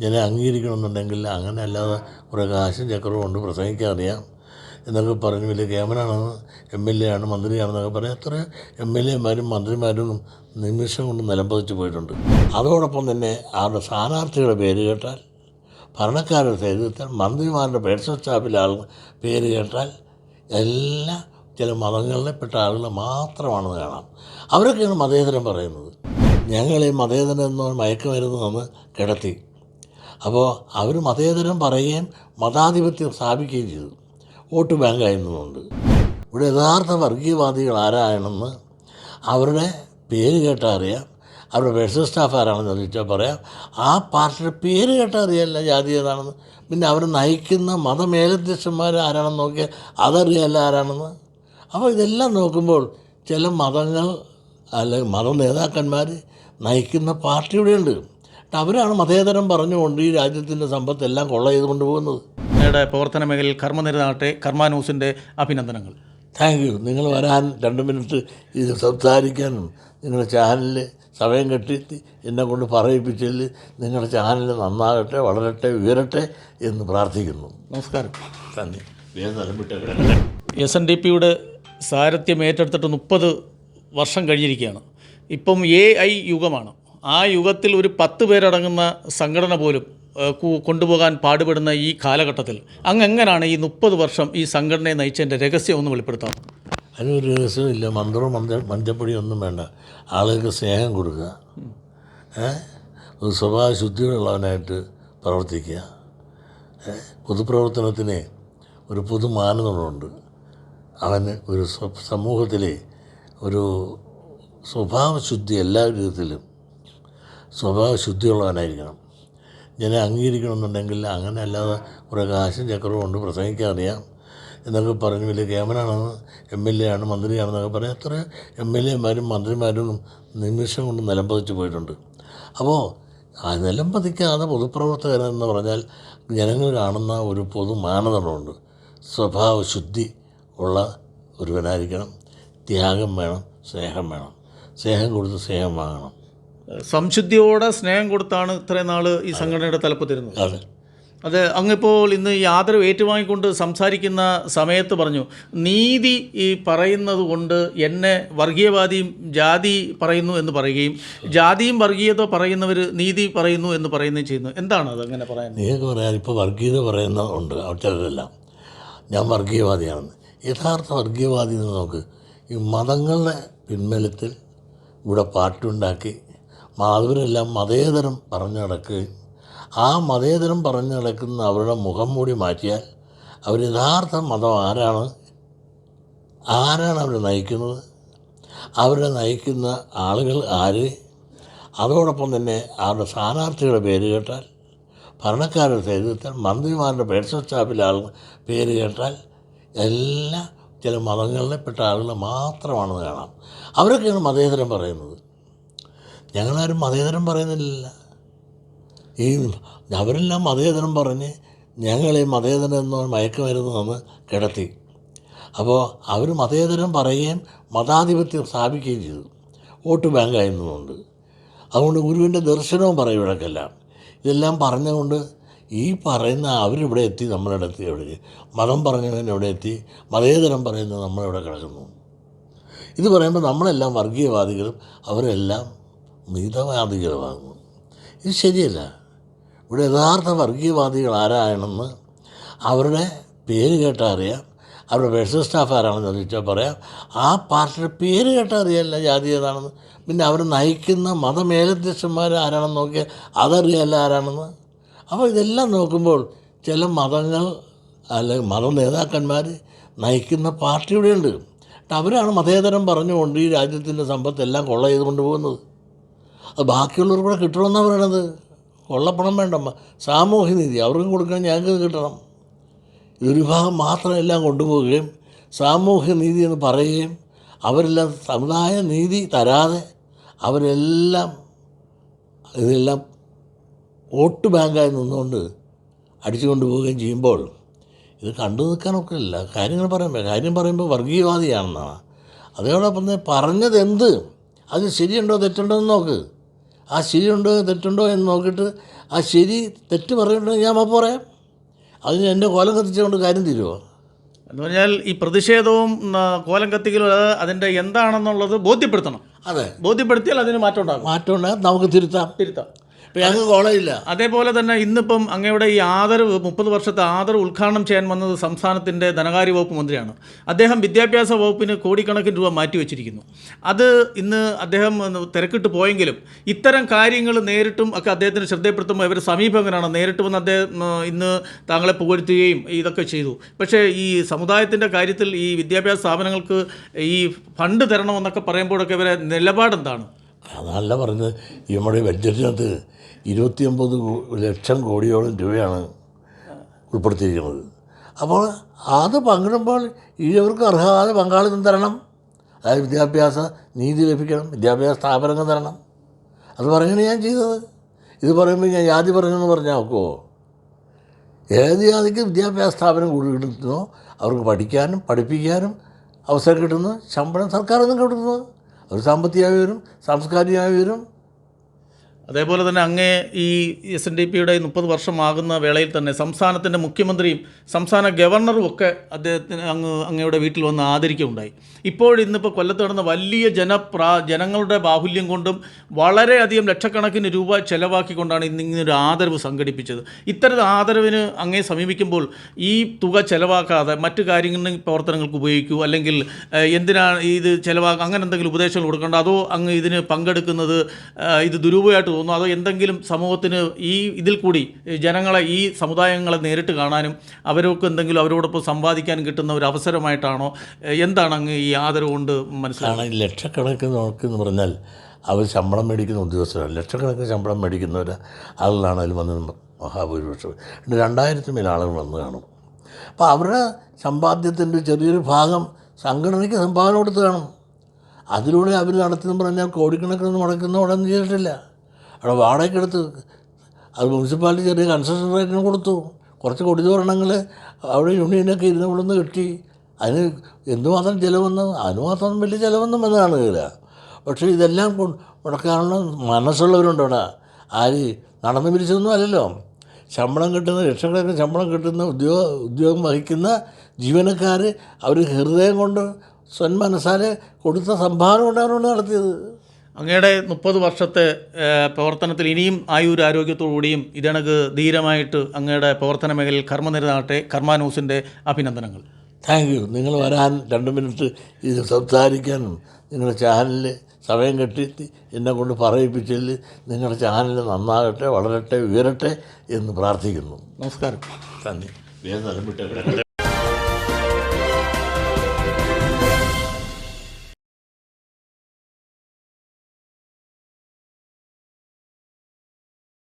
ജനം അംഗീകരിക്കണമെന്നുണ്ടെങ്കിൽ അങ്ങനെ അല്ലാതെ കുറേ കാശും ചക്രവും കൊണ്ട് പ്രസംഗിക്കാൻ അറിയാം എന്നൊക്കെ പറഞ്ഞ് വലിയ കേമനാണെന്ന് എം എൽ എ ആണ് മന്ത്രിയാണെന്നൊക്കെ പറയാം എത്ര എം എൽ എമാരും മന്ത്രിമാരും നിമിഷം കൊണ്ട് നിലംപതിച്ച് പോയിട്ടുണ്ട്. അതോടൊപ്പം തന്നെ അവരുടെ സ്ഥാനാർത്ഥികളുടെ പേര് കേട്ടാൽ ഭരണക്കാരുടെ പേര് മന്ത്രിമാരുടെ പേഴ്സണൽ സ്റ്റാഫിലെ പേര് കേട്ടാൽ എല്ലാം ചില മതങ്ങളിൽപ്പെട്ട ആളുകളെ മാത്രമാണെന്ന് കാണാം. അവരൊക്കെയാണ് മതേതരം പറയുന്നത്. ഞങ്ങളെ മതേതരം എന്ന് മയക്കുമരുന്ന് തന്ന് കിടത്തി. അപ്പോൾ അവർ മതേതരം പറയുകയും മതാധിപത്യം സ്ഥാപിക്കുകയും ചെയ്തു. വോട്ട് ബാങ്കായിരുന്നുകൊണ്ട് ഇവിടെ യഥാർത്ഥ വർഗീയവാദികൾ ആരാണെന്ന് അവരുടെ പേര് കേട്ടാൽ അറിയാം അവരുടെ പേഴ്സണൽ സ്റ്റാഫ് ആരാണെന്ന് ചോദിച്ചാൽ പറയാം. ആ പാർട്ടിയുടെ പേര് കേട്ടാൽ അറിയാമല്ല ജാതി ഏതാണെന്ന്. പിന്നെ അവർ നയിക്കുന്ന മതമേലധ്യക്ഷന്മാർ ആരാണെന്ന് നോക്കിയാൽ അതറിയാമല്ല ആരാണെന്ന്. അപ്പോൾ ഇതെല്ലാം നോക്കുമ്പോൾ ചില മതങ്ങൾ അല്ലെങ്കിൽ മത നേതാക്കന്മാർ നയിക്കുന്ന പാർട്ടി ഇവിടെയുണ്ട്. അവരാണ് മതേതരം പറഞ്ഞുകൊണ്ട് ഈ രാജ്യത്തിന്റെ സമ്പത്തെല്ലാം കൊള്ള ചെയ്ത് കൊണ്ടുപോകുന്നത്. നിങ്ങളുടെ പ്രവർത്തന മേഖലയിൽ കർമ്മനിരതാകട്ടെ കർമ്മ ന്യൂസിന്റെ അഭിനന്ദനങ്ങൾ. Thank you. നിങ്ങൾ വരാൻ രണ്ട് മിനിറ്റ് ഇത് സംസാരിക്കാനും നിങ്ങളുടെ ചാനലിൽ സമയം കെട്ടി എന്നെ കൊണ്ട് പറയിപ്പിച്ചതിൽ നിങ്ങളുടെ ചാനൽ നന്നാകട്ടെ വളരട്ടെ ഉയരട്ടെ എന്ന് പ്രാർത്ഥിക്കുന്നു. നമസ്കാരം. തന്നെ എസ് എൻ ഡി പിയുടെ സാരഥ്യം ഏറ്റെടുത്തിട്ട് മുപ്പത് വർഷം കഴിഞ്ഞിരിക്കുകയാണ്. ഇപ്പം എ ഐ യുഗമാണ്. ആ യുഗത്തിൽ ഒരു പത്ത് പേരടങ്ങുന്ന സംഘടന പോലും കൊണ്ടുപോകാൻ പാടുപെടുന്ന ഈ കാലഘട്ടത്തിൽ അങ്ങ് എങ്ങനെയാണ് ഈ മുപ്പത് വർഷം ഈ സംഘടനയെ നയിച്ചതിന്റെ രഹസ്യം ഒന്ന് വെളിപ്പെടുത്താം അതിനൊരു രഹസ്യമില്ല. മന്ത്രവും മന്ത്ര മഞ്ചപ്പൊടി ഒന്നും വേണ്ട. ആളുകൾക്ക് സ്നേഹം കൊടുക്കുക. ഒരു സ്വഭാവ ശുദ്ധിയുള്ളവനായിട്ട് പ്രവർത്തിക്കുക? പൊതുപ്രവർത്തനത്തിന് ഒരു പൊതു മാനദണ്ഡമുണ്ട്. അവന് ഒരു സമൂഹത്തിലെ ഒരു സ്വഭാവശുദ്ധി എല്ലാ വിധത്തിലും സ്വഭാവശുദ്ധിയുള്ളവനായിരിക്കണം. ജനം അംഗീകരിക്കണമെന്നുണ്ടെങ്കിൽ അങ്ങനെ അല്ലാതെ കുറേ കാശും ചക്രവും കൊണ്ട് പ്രസംഗിക്കാൻ അറിയാം എന്നൊക്കെ പറഞ്ഞ് വലിയ കേമനാണെന്ന് എം എൽ എ ആണ് മന്ത്രിയാണെന്നൊക്കെ പറയാം എത്ര എം എൽ എമാരും മന്ത്രിമാരും നിമിഷം കൊണ്ട് നിലംപതിച്ച് പോയിട്ടുണ്ട്. അപ്പോൾ ആ നിലംപതിക്കാതെ പൊതുപ്രവർത്തകൻ എന്ന് പറഞ്ഞാൽ ജനങ്ങൾ കാണുന്ന ഒരു പൊതു മാനദണ്ഡമുണ്ട്. സ്വഭാവശുദ്ധി ഉള്ള ഒരുവനായിരിക്കണം. ത്യാഗം വേണം സ്നേഹം വേണം. സ്നേഹം കൊടുത്ത് സ്നേഹം വാങ്ങണം. സംശുദ്ധിയോടെ സ്നേഹം കൊടുത്താണ് ഇത്രയും നാൾ ഈ സംഘടനയുടെ തലപ്പത്തിരുന്നത്. അതെ. അത് അങ്ങിപ്പോൾ ഇന്ന് ഈ ആദരവ് ഏറ്റുവാങ്ങിക്കൊണ്ട് സംസാരിക്കുന്ന സമയത്ത് പറഞ്ഞു നീതി ഈ പറയുന്നത് കൊണ്ട് എന്നെ വർഗീയവാദിയും ജാതി പറയുന്നു എന്ന് പറയുകയും ജാതിയും വർഗീയത പറയുന്നവർ നീതി പറയുന്നു എന്ന് പറയുകയും ചെയ്യുന്നു. എന്താണ് അത് അങ്ങനെ പറയാൻ? നീതി പറയാൻ ഇപ്പോൾ വർഗീയത പറയുന്ന ഉണ്ട് ചിലരെല്ലാം ഞാൻ വർഗീയവാദിയാണെന്ന്. യഥാർത്ഥ വർഗീയവാദി എന്ന് നോക്ക്. ഈ മതങ്ങളുടെ പിൻബലത്തിൽ ഇവിടെ പാട്ടുണ്ടാക്കി അവരെല്ലാം മതേതരം പറഞ്ഞു നടക്കുകയും ആ മതേതരം പറഞ്ഞു നടക്കുന്ന അവരുടെ മുഖം മൂടി മാറ്റിയാൽ അവർ യഥാർത്ഥ മതം ആരാണ്? ആരാണ് അവർ നയിക്കുന്നത്? അവരെ നയിക്കുന്ന ആളുകൾ ആര്? അതോടൊപ്പം തന്നെ അവരുടെ സ്ഥാനാർത്ഥികളുടെ പേര് കേട്ടാൽ ഭരണക്കാരുടെ കേട്ടാൽ മന്ത്രിമാരുടെ പേഴ്സണൽ സ്റ്റാഫിലെ ആൾ പേര് കേട്ടാൽ എല്ലാം ചില മതങ്ങളിൽപ്പെട്ട ആളുകൾ മാത്രമാണെന്ന് കാണാം. അവരൊക്കെയാണ് മതേതരം പറയുന്നത്. ഞങ്ങളാരും മതേതരം പറയുന്നില്ല ഈ അവരെല്ലാം മതേതരം പറഞ്ഞ് ഞങ്ങളെ മതേതരം എന്ന് മയക്കുമരുന്ന് തന്ന് കിടത്തി. അപ്പോൾ അവർ മതേതരം പറയുകയും മതാധിപത്യം സ്ഥാപിക്കുകയും ചെയ്തു. വോട്ട് ബാങ്കായിരുന്നുകൊണ്ട്. അതുകൊണ്ട് ഗുരുവിന്റെ ദർശനവും പറയും ഇവിടേക്കെല്ലാം. ഇതെല്ലാം പറഞ്ഞുകൊണ്ട് ഈ പറയുന്ന അവരിവിടെ എത്തി നമ്മളിവിടെ എത്തി എവിടെ? മതം പറഞ്ഞവൻ എവിടെ എത്തി? മതേതരം പറയുന്നത് നമ്മളിവിടെ കിടക്കുന്നു? ഇത് പറയുമ്പോൾ നമ്മളെല്ലാം വർഗീയവാദികളും അവരെല്ലാം മിതവാദികളുമാകുന്നു ഇത് ശരിയല്ല. ഇവിടെ യഥാർത്ഥ വർഗീയവാദികൾ ആരാണെന്ന് അവരുടെ പേര് കേട്ടാൽ അറിയാം അവരുടെ പേഴ്സണൽ സ്റ്റാഫ് ആരാണെന്ന് ചോദിച്ചാൽ പറയാം. ആ പാർട്ടിയുടെ പേര് കേട്ടാൽ അറിയാമല്ല ജാതി ഏതാണെന്ന്. പിന്നെ അവർ നയിക്കുന്ന മതമേലധ്യക്ഷന്മാർ ആരാണെന്ന് നോക്കിയാൽ അതറിയാമല്ല ആരാണെന്ന്. അപ്പോൾ ഇതെല്ലാം നോക്കുമ്പോൾ ചില മതങ്ങൾ അല്ലെങ്കിൽ മത നേതാക്കന്മാർ നയിക്കുന്ന പാർട്ടി ഇവിടെയുണ്ട്. അവരാണ് മതേതരം പറഞ്ഞുകൊണ്ട് ഈ രാജ്യത്തിന്റെ സമ്പത്തെല്ലാം കൊള്ള ചെയ്തുകൊണ്ട് പോകുന്നത്. അത് ബാക്കിയുള്ളവർ കൂടെ കിട്ടണമെന്നാണ് പറയണത്. കൊള്ളപ്പണം വേണ്ടമ്മ. സാമൂഹ്യ നീതി. അവർക്കും കൊടുക്കണം ഞങ്ങൾക്ക് കിട്ടണം. ഒരു ഭാഗം മാത്രം എല്ലാം കൊണ്ടുപോവുകയും സാമൂഹ്യ നീതി എന്ന് പറയുകയും അവരെല്ലാം സമുദായ നീതി തരാതെ അവരെല്ലാം ഇതെല്ലാം വോട്ട് ബാങ്കായി നിന്നുകൊണ്ട് അടിച്ചു കൊണ്ടുപോവുകയും ചെയ്യുമ്പോൾ ഇത് കണ്ടു നിൽക്കാനൊക്കെ ഇല്ല. കാര്യങ്ങൾ പറയുമ്പോൾ കാര്യം പറയുമ്പോൾ വർഗീയവാദിയാണെന്നാണ്. അതോടൊപ്പം തന്നെ പറഞ്ഞതെന്ത്? അത് ശരിയുണ്ടോ തെറ്റുണ്ടോ എന്ന് നോക്ക്. ആ ശരിയുണ്ടോ തെറ്റുണ്ടോ എന്ന് നോക്കിയിട്ട് ആ ശരി തെറ്റ് പറയുന്നുണ്ടെങ്കിൽ ഞാൻ അപ്പോൾ പറയാം. അതിന് എന്റെ കോലം കത്തിച്ചുകൊണ്ട് കാര്യം തീരുമോ എന്ന് പറഞ്ഞാൽ ഈ പ്രതിഷേധവും കോലം കത്തിക്കലും അത് അതിന്റെ എന്താണെന്നുള്ളത് ബോധ്യപ്പെടുത്തണം. അതെ. ബോധ്യപ്പെടുത്തിയാൽ അതിന് മാറ്റം ഉണ്ടാകും. മാറ്റം ഉണ്ടാകും നമുക്ക് തിരുത്താം. തിരുത്താം. കോളമില്ല അതേപോലെ തന്നെ ഇന്നിപ്പം അങ്ങയുടെ ഈ ആദരവ് മുപ്പത് വർഷത്തെ ആദരവ് ഉദ്ഘാടനം ചെയ്യാൻ വന്നത് സംസ്ഥാനത്തിന്റെ ധനകാര്യ വകുപ്പ് മന്ത്രിയാണ്. അദ്ദേഹം വിദ്യാഭ്യാസ വകുപ്പിന് കോടിക്കണക്കിന് രൂപ മാറ്റിവെച്ചിരിക്കുന്നു അത് ഇന്ന് അദ്ദേഹം തിരക്കിട്ട് പോയെങ്കിലും ഇത്തരം കാര്യങ്ങൾ നേരിട്ടും ഒക്കെ അദ്ദേഹത്തിന് ശ്രദ്ധയപ്പെടുത്തുമ്പോൾ ഇവർ സമീപകനാണ് നേരിട്ട് വന്ന് അദ്ദേഹം ഇന്ന് താങ്കളെ പുകഴ്ത്തുകയും ഇതൊക്കെ ചെയ്തു. പക്ഷേ ഈ സമുദായത്തിന്റെ കാര്യത്തിൽ ഈ വിദ്യാഭ്യാസ സ്ഥാപനങ്ങൾക്ക് ഈ ഫണ്ട് തരണമെന്നൊക്കെ പറയുമ്പോഴൊക്കെ ഇവരെ നിലപാടെന്താണ്? അതല്ല പറഞ്ഞത്. നമ്മുടെ ബഡ്ജറ്റിനകത്ത് ഇരുപത്തിയൊമ്പത് ലക്ഷം കോടിയോളം രൂപയാണ് ഉൾപ്പെടുത്തിയിരിക്കുന്നത്. അപ്പോൾ അത് പങ്കിടുമ്പോൾ ഇവർക്ക് അർഹമായ പങ്കാളിത്തം തരണം. അതായത് വിദ്യാഭ്യാസ നീതി ലഭിക്കണം വിദ്യാഭ്യാസ സ്ഥാപനങ്ങൾ തരണം. അത് പറയുകയാണ് ഞാൻ ചെയ്തത്. ഇത് പറയുമ്പോൾ ഞാൻ ജാതി പറഞ്ഞെന്ന് പറഞ്ഞാൽ നോക്കുമോ ഏത് ജാതിക്ക് വിദ്യാഭ്യാസ സ്ഥാപനം കൂടുതൽ കിട്ടുന്നോ അവർക്ക് പഠിക്കാനും പഠിപ്പിക്കാനും അവസരം കിട്ടുന്നു ശമ്പളം സർക്കാർ നിന്ന് കിട്ടുന്നു അവർ സാമ്പത്തികമായി വരും സാംസ്കാരികമായി വരും. അതേപോലെ തന്നെ അങ്ങേ ഈ എസ് എൻ ഡി പിയുടെ മുപ്പത് വർഷമാകുന്ന വേളയിൽ തന്നെ സംസ്ഥാനത്തിന്റെ മുഖ്യമന്ത്രിയും സംസ്ഥാന ഗവർണറും ഒക്കെ അദ്ദേഹത്തിന് അങ്ങ് അങ്ങയുടെ വീട്ടിൽ വന്ന് ആദരിക്കുകയുണ്ടായി. ഇപ്പോൾ ഇന്നിപ്പോൾ കൊല്ലത്ത് നടന്ന വലിയ ജനപ്രാ ജനങ്ങളുടെ ബാഹുല്യം കൊണ്ടും വളരെയധികം ലക്ഷക്കണക്കിന് രൂപ ചെലവാക്കിക്കൊണ്ടാണ് ഇന്ന് ഇങ്ങനൊരു ആദരവ് സംഘടിപ്പിച്ചത്. ഇത്തരം ആദരവിന് അങ്ങേ സമീപിക്കുമ്പോൾ ഈ തുക ചെലവാക്കാതെ മറ്റു കാര്യങ്ങളിൽ പ്രവർത്തനങ്ങൾക്ക് ഉപയോഗിക്കൂ അല്ലെങ്കിൽ എന്തിനാണ് ഇത് ചെലവാക്കുക അങ്ങനെ എന്തെങ്കിലും ഉപദേശങ്ങൾ കൊടുക്കേണ്ട അതോ അങ്ങ് ഇതിന് പങ്കെടുക്കുന്നത് ഇത് ദുരുപയോഗമായിട്ട് തോന്നുന്നു? അതോ എന്തെങ്കിലും സമൂഹത്തിന് ഈ ഇതിൽ കൂടി ജനങ്ങളെ ഈ സമുദായങ്ങളെ നേരിട്ട് കാണാനും അവരൊക്കെ എന്തെങ്കിലും അവരോടൊപ്പം സമ്പാദിക്കാനും കിട്ടുന്ന ഒരു അവസരമായിട്ടാണോ? എന്താണ് അങ്ങ് ഈ ആദരവ് കൊണ്ട് ഈ ലക്ഷക്കണക്കിന് നോക്കെന്ന് പറഞ്ഞാൽ അവർ ശമ്പളം മേടിക്കുന്ന ഉദ്യോഗസ്ഥരാണ്. ലക്ഷക്കണക്കിന് ശമ്പളം മേടിക്കുന്നവർ ആളുകളാണ് അതിൽ വന്നത് മഹാഭൂരിപക്ഷം. രണ്ടായിരത്തി മേൽ ആളുകൾ വന്ന് കാണും. അപ്പോൾ അവരുടെ സമ്പാദ്യത്തിന്റെ ചെറിയൊരു ഭാഗം സംഘടനയ്ക്ക് സംഭാവന കൊടുത്ത് കാണും. അതിലൂടെ അവർ നടത്തിയെന്ന് പറഞ്ഞാൽ കോടിക്കണക്കിന് മുടക്കുന്ന ഉടനെ ചെയ്തിട്ടില്ല അവിടെ വാടകയ്ക്കെടുത്ത് അത് മുനിസിപ്പാലിറ്റി ചെറിയ കൺസ്ട്രക്ഷൻ റേറ്റിന് കൊടുത്തു. കുറച്ച് കൊടി തോരണങ്ങൾ അവിടെ യൂണിയനൊക്കെ ഇരുന്ന് കൊണ്ടുവന്ന് കിട്ടി. അതിന് എന്തുമാത്രം ചിലവെന്ന് അതിനുമാത്രം വലിയ ചിലവൊന്നും വന്ന് കാണുകയില്ല. പക്ഷേ ഇതെല്ലാം മുടക്കാനുള്ള മനസ്സുള്ളവരുണ്ട് അവിടെ. ആര് നടന്നു പിരിച്ചതൊന്നും അല്ലല്ലോ. ശമ്പളം കിട്ടുന്ന ലക്ഷക്കണക്കിന് ശമ്പളം കിട്ടുന്ന ഉദ്യോഗ ഉദ്യോഗം വഹിക്കുന്ന ജീവനക്കാർ അവർ ഹൃദയം കൊണ്ട് സ്വന്മനസ്സാലെ കൊടുത്ത സംഭാവന കൊണ്ടാണ് നടത്തിയത്. അങ്ങയുടെ മുപ്പത് വർഷത്തെ പ്രവർത്തനത്തിൽ ഇനിയും ആയുര ആരോഗ്യത്തോടുകൂടിയും ഇതണക്ക് ധീരമായിട്ട് അങ്ങയുടെ പ്രവർത്തന മേഖലയിൽ കർമ്മനിരതാകട്ടെ കർമാനൂസിന്റെ അഭിനന്ദനങ്ങൾ. താങ്ക് യു നിങ്ങൾ വരാൻ രണ്ട് മിനിറ്റ് ഇത് സംസാരിക്കാനും നിങ്ങളുടെ ചാനലിൽ സമയം കെട്ടി എന്നെ കൊണ്ട് പറയിപ്പിച്ചതിൽ നിങ്ങളുടെ ചാനൽ നന്നാകട്ടെ വളരട്ടെ ഉയരട്ടെ എന്ന് പ്രാർത്ഥിക്കുന്നു. നമസ്കാരം. തന്നെ.